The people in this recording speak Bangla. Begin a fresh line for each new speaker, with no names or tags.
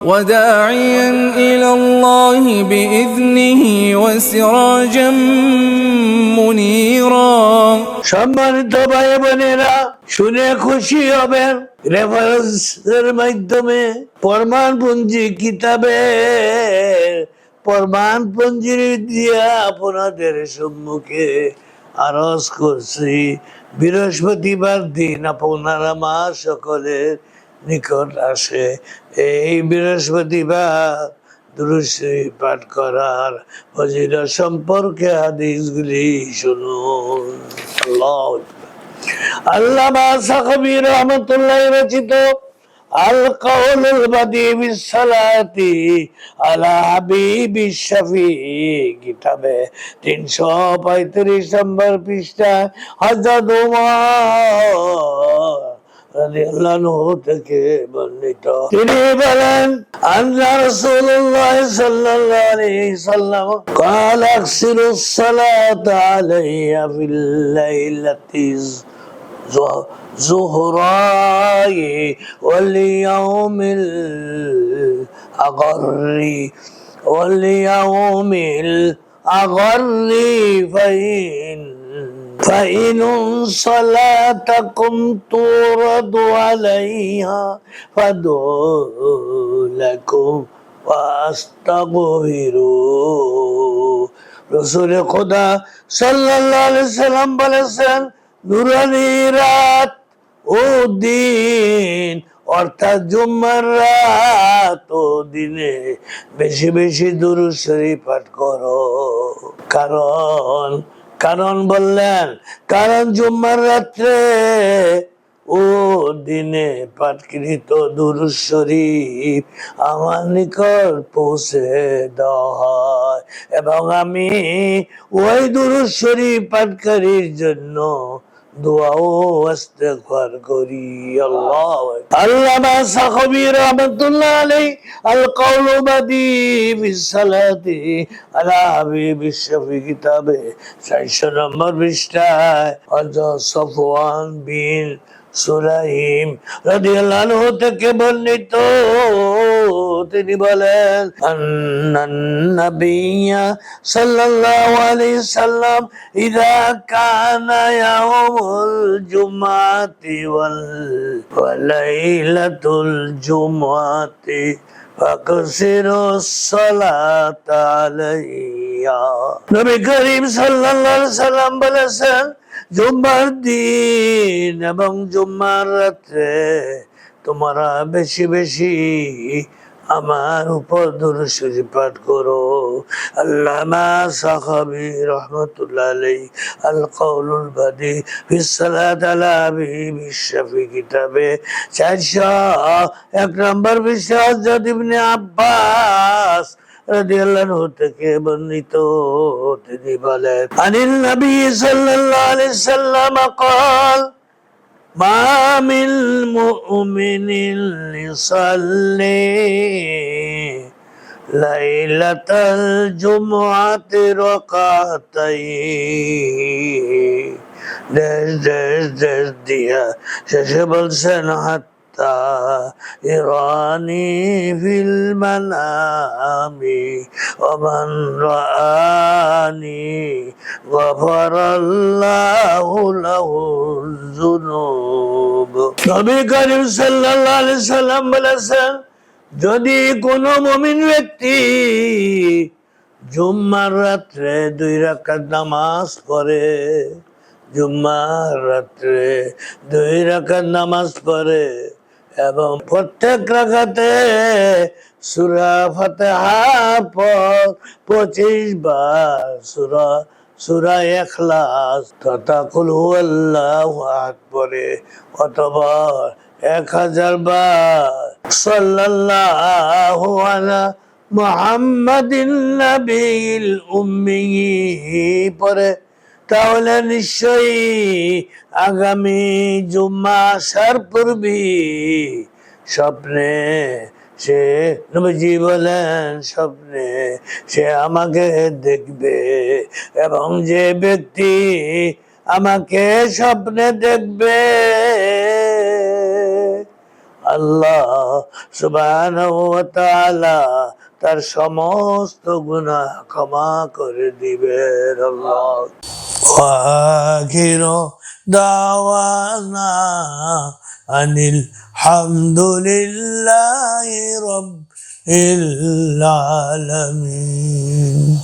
وداعيا إلى الله بإذنه وسراجا منيرا
সম্মানিত ভাই বোনেরা শুনে খুশি হবেন রেফারেন্সের মাধ্যমে প্রমাণপঞ্জি কিতাবে প্রমাণপঞ্জি দিয়ে আপনাদের সম্মুখে আরজ করছি বৃহস্পতিবার দিন আপনারা মা সকলের নিকট আসে এই বৃহস্পতিবার দুরুশ্রী পাঠ করার ফজিলত সম্পর্কে হাদিসগুলি শুনুন। আল্লামা সাকবি রহমতুল্লাহ রচিত আল কাউলুল বাদি বিসসালাতি আলা হাবিবি শফি, কিতাবে তিনশো পঁয়ত্রিশ নম্বর পৃষ্ঠা رضي الله عنه تكيبنيتا تريبلن أن رسول الله صلى الله عليه وسلم قال أكسر الصلاة علي في الليلة زهراي واليوم الأغري واليوم الأغري فإن فإن صلاتكم تورد عليها فادعوا لكم واستغفروا রসুল খোদা সাল্লাল্লাহু আলাইহি সাল্লাম বলেছেন নুরানি রাত ও দিন অর্থাৎ জুম্মার রাত ও দিনে বেশি বেশি দুরূদ শরীফ পাঠ করো কারণ কারণ বললেন, কারণ জুম্মার রাত্রে ও দিনে পাটকৃত দুরূদ শরীফ আমার নিকট পৌঁছে দেওয়া হয়। এবং আমি ওই দুরূদ শরীফ জন্য দোয়াও ইস্তেগফার করি, আল্লাহ আল্লামা সাখাবী রাহমাতুল্লাহ আলাইহি আল কাউলু বাদি বিসসালাতি আলা হাবিবি শফি কিতাবে 400 নম্বর পৃষ্ঠায়, হযরত সফওয়ান বিন সুলাইম রাদিয়াল্লাহু বর্ণিত। তিনি বলেন নাবিয়্যা সাল্লাল্লাহু আলাইহি সাল্লাম ইযা কানা ইয়াউমুল জুমাতি ওয়াল ওয়ালাইলাতুল জুমাতি, ফাকসিরু সালাত আলাইয়া। নবী করিম সাল্লাল্লাহু সাল্লাম বলেছেন, জুম্মার দিন এবং জুম্মার রাত্রে তোমরা বেশি বেশি আমার উপর দুরুশরী পাঠ করো আল্লামা সাহাবি রহমতুল্লাহ আলাই আল কাউলুল বাদি ফিসালাত আলা হাবিবি শাফি কিতাবে চারশো এক নম্বর বিষয় হযরত ইবনে আব্বাস রাদিয়াল্লাহু থেকে বর্ণিত তিনি বলেন আনিল নবী সাল্লাল্লাহু আলাইহি সাল্লাম قال ما من مؤمن يصلي ليلة الجمعة ركعتين দেশ দেশ দেশ দিয়া শেষে বলছেন হাত্তা ইরানি ফিল মানামি ওমান রানি গফরাল্লাহু লাহুল যুনুব নবী করিম সাল্লাল্লাহু আলাইহি সাল্লাম বলেছেন যদি কোনো মমিন ব্যক্তি জুম্মার রাত্রে দুই রাকাত নামাজ পড়ে, জুম্মার রাত্রে দুই রাকাত নামাজ পড়ে এবং প্রত্যেক রাখাতে সুরা ফাতেহার পর পঁচিশ বার সুরা সুরা এখলাস তথা কুল আহাদ পড়ে অথবা এক হাজার বার উম্মি পরে তাহলে নিশ্চয়ই আগামী জুম্মা আসার পূর্বে স্বপ্নে সে নবীজি বলেন, স্বপ্নে সে আমাকে দেখবে এবং যে ব্যক্তি আমাকে স্বপ্নে দেখবে আল্লাহ সুবহানাহু ওয়া তাআলা তার সমস্ত গুনাহ ক্ষমা করে দিবেন আল্লাহ وآخر دعوانا أن الحمد لله رب العالمين